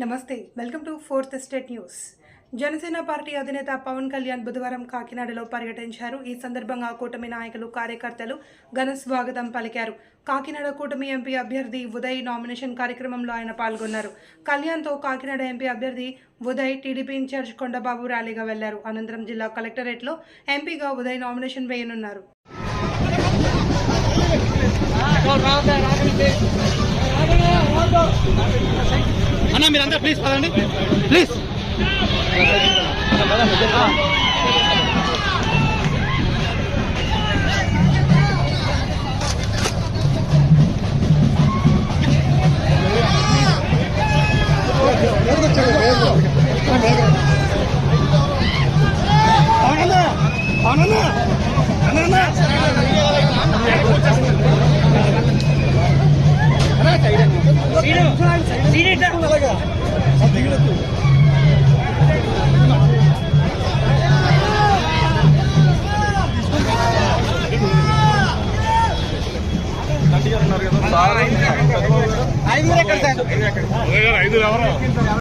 నమస్తే welcome to fourth state news. Janasena party అధినేత పవన్ కళ్యాణ్ బుధవారం కాకినాడలో పర్యటించారు. ఈ సందర్భంగా కూటమి నాయకులు కార్యకర్తలు ఘన స్వాగతం పలికారు. కాకినాడ కూటమి ఎంపీ అభ్యర్థి ఉదయ్ నామినేషన్ కార్యక్రమంలో ఆయన పాల్గొన్నారు. కళ్యాణ్తో కాకినాడ ఎంపీ అభ్యర్థి ఉదయ్ టీడీపీ ఇన్ఛార్జ్ కొండబాబు ర్యాలీగా వెళ్ళారు. అనంతరం జిల్లా కలెక్టరేట్లో ఎంపీగా ఉదయ్ నామినేషన్ వేయనున్నారు. అన్న మీరందరూ ప్లీజ్ పదండి. ప్లీజ్ అవునన్నా అవునన్నా అన్నా ఐదు ఎవరు?